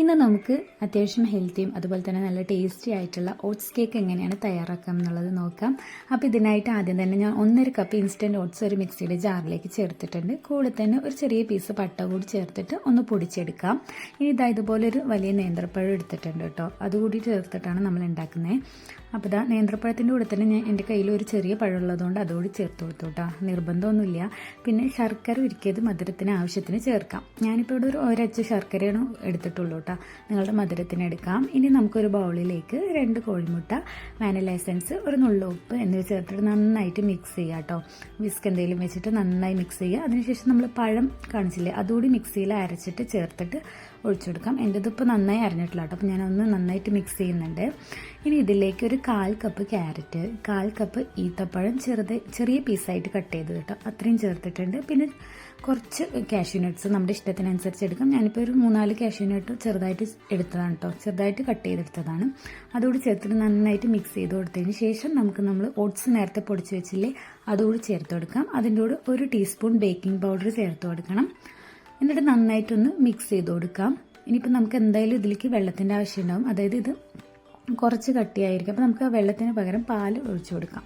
ഇന്ന് നമുക്ക് അത്യാവശ്യം ഹെൽത്തിയും അതുപോലെ തന്നെ നല്ല ടേസ്റ്റി ആയിട്ടുള്ള ഓട്സ് കേക്ക് എങ്ങനെയാണ് തയ്യാറാക്കാം എന്നുള്ളത് നോക്കാം. അപ്പോൾ ഇതിനായിട്ട് ആദ്യം തന്നെ ഞാൻ ഒന്നര കപ്പ് ഇൻസ്റ്റന്റ് ഓട്സ് ഒരു മിക്സിയുടെ ജാറിലേക്ക് ചേർത്തിട്ടുണ്ട്. കൂടെ തന്നെ ഒരു ചെറിയ പീസ് പട്ട കൂടി ചേർത്തിട്ട് ഒന്ന് പൊടിച്ചെടുക്കാം. ഇനി ഇതാ ഇതുപോലെ ഒരു വലിയ നേന്ത്രപ്പഴം എടുത്തിട്ടുണ്ട് കേട്ടോ. അതുകൂടി ചേർത്തിട്ടാണ് നമ്മൾ ഉണ്ടാക്കുന്നത് അപ്പോൾ ഇതാ നേന്ത്രപ്പഴത്തിന്റെ കൂടെ തന്നെ ഞാൻ എന്റെ കയ്യിൽ ഒരു ചെറിയ പഴം ഉള്ളതുകൊണ്ട് അതുകൂടി ചേർത്ത് കൊടുത്തു കേട്ടോ. നിർബന്ധമൊന്നുമില്ല. പിന്നെ ശർക്കര ഉരുക്കിയത് മധുരത്തിന് ആവശ്യത്തിന് ചേർക്കാം. ഞാനിപ്പോൾ ഇവിടെ ഒരു ഒരച്ച് ശർക്കരയാണ് എടുത്തിട്ടുള്ളൂ കേട്ടോ നിങ്ങളുടെ മധുരത്തിന് എടുക്കാം. ഇനി നമുക്കൊരു ബൗളിലേക്ക് രണ്ട് കോഴിമുട്ട വാനില എസൻസ് ഒരു നുള്ളു ഉപ്പ് എന്നിവ ചേർത്തിട്ട് നന്നായിട്ട് മിക്സ് ചെയ്യുക കേട്ടോ. വിസ്ക് എന്തെങ്കിലും വെച്ചിട്ട് നന്നായി മിക്സ് ചെയ്യുക. അതിനുശേഷം നമ്മൾ പഴം കാണിച്ചില്ലേ അതുകൂടി മിക്സിയിൽ അരച്ചിട്ട് ചേർത്തിട്ട് ഒഴിച്ചു കൊടുക്കാം എന്റെ ഇതിപ്പോൾ നന്നായി അരഞ്ഞിട്ടില്ല കേട്ടോ. അപ്പോൾ ഞാനൊന്ന് നന്നായിട്ട് മിക്സ് ചെയ്യുന്നുണ്ട്. ഇനി ഇതിലേക്ക് ഒരു കാൽ കപ്പ് ക്യാരറ്റ് കാൽ കപ്പ് ഈത്തപ്പഴം ചെറുത് ചെറിയ പീസായിട്ട് കട്ട് ചെയ്ത് കേട്ടോ. അത്രയും ചേർത്തിട്ടുണ്ട്. പിന്നെ കുറച്ച് കാഷ്യൂ നട്ട്സ് നമ്മുടെ ഇഷ്ടത്തിനനുസരിച്ച് എടുക്കാം. ഞാനിപ്പോൾ ഒരു മൂന്നാൽ കാഷ്യൂ നട്ട് ചെറുതായിട്ട് എടുത്തതാണ് കേട്ടോ. ചെറുതായിട്ട് കട്ട് ചെയ്തെടുത്തതാണ്. അതുകൂടി ചേർത്തിട്ട് നന്നായിട്ട് മിക്സ് ചെയ്ത് കൊടുത്തതിന് ശേഷം നമുക്ക് നമ്മൾ ഓട്സ് നേരത്തെ പൊടിച്ച് വെച്ചില്ലേ അതുകൂടി ചേർത്ത് കൊടുക്കാം. അതിന്റെ കൂടെ ഒരു ടീസ്പൂൺ ബേക്കിംഗ് പൗഡർ ചേർത്ത് കൊടുക്കണം. എന്നിട്ട് നന്നായിട്ടൊന്ന് മിക്സ് ചെയ്ത് കൊടുക്കാം. ഇനിയിപ്പോൾ നമുക്ക് എന്തായാലും ഇതിലേക്ക് വെള്ളത്തിന്റെ ആവശ്യം ഉണ്ടാവും അതായത് ഇത് കുറച്ച് കട്ടിയായിരിക്കും. അപ്പോൾ നമുക്ക് ആ വെള്ളത്തിന് പകരം പാൽ ഒഴിച്ചു കൊടുക്കാം.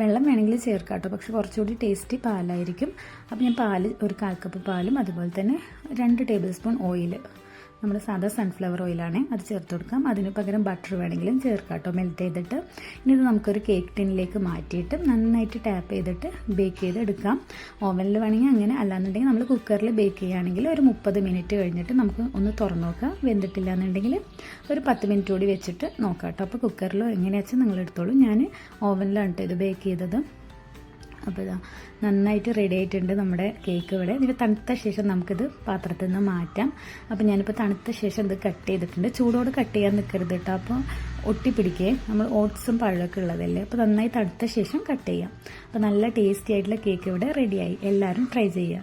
വെള്ളം വേണമെങ്കിൽ ചേർക്കാം കേട്ടോ. പക്ഷെ കുറച്ചുകൂടി ടേസ്റ്റി പാലായിരിക്കും. അപ്പോൾ ഞാൻ പാൽ ഒരു കാൽ കപ്പ് പാലും അതുപോലെ തന്നെ രണ്ട് ടേബിൾ സ്പൂൺ ഓയിൽ നമ്മൾ സാധാ സൺഫ്ലവർ ഓയിലാണ് അത് ചേർത്ത് കൊടുക്കാം. അതിന് പകരം ബട്ടർ വേണമെങ്കിലും ചേർക്കാം കേട്ടോ. മെൽറ്റ് ചെയ്തിട്ട്. ഇനി ഇത് നമുക്കൊരു കേക്ക് ടിന്നിലേക്ക് മാറ്റിയിട്ട് നന്നായിട്ട് ടാപ്പ് ചെയ്തിട്ട് ബേക്ക് ചെയ്തെടുക്കാം. ഓവനിൽ വേണമെങ്കിൽ അങ്ങനെ അല്ലാന്നുണ്ടെങ്കിൽ നമ്മൾ കുക്കറിൽ ബേക്ക് ചെയ്യുകയാണെങ്കിൽ ഒരു മുപ്പത് മിനിറ്റ് കഴിഞ്ഞിട്ട് നമുക്ക് ഒന്ന് തുറന്നു നോക്കാം. വെന്തിട്ടില്ല എന്നുണ്ടെങ്കിൽ ഒരു പത്ത് മിനിറ്റ് കൂടി വെച്ചിട്ട് നോക്കാം കേട്ടോ. അപ്പോൾ കുക്കറിലോ എങ്ങനെയാച്ചാൽ നിങ്ങൾ എടുത്തോളൂ ഞാൻ ഓവനിലാണ് കേട്ടോ ഇത് ബേക്ക് ചെയ്തത്. അപ്പോൾ ഇതാ നന്നായിട്ട് റെഡി ആയിട്ടുണ്ട് നമ്മുടെ കേക്ക് ഇവിടെ. ഇതിൽ തണുത്ത ശേഷം നമുക്കിത് പാത്രത്തിൽ നിന്ന് മാറ്റാം. അപ്പോൾ ഞാനിപ്പോൾ തണുത്ത ശേഷം ഇത് കട്ട് ചെയ്തിട്ടുണ്ട്. ചൂടോട് കട്ട് ചെയ്യാൻ നിൽക്കരുത് കേട്ടോ അപ്പോൾ ഒട്ടിപ്പിടിക്കേ. നമ്മൾ ഓട്സും പഴമൊക്കെ ഉള്ളതല്ലേ. അപ്പോൾ നന്നായി തണുത്ത ശേഷം കട്ട് ചെയ്യാം. അപ്പോൾ നല്ല ടേസ്റ്റി ആയിട്ടുള്ള കേക്ക് ഇവിടെ റെഡിയായി എല്ലാവരും ട്രൈ ചെയ്യുക.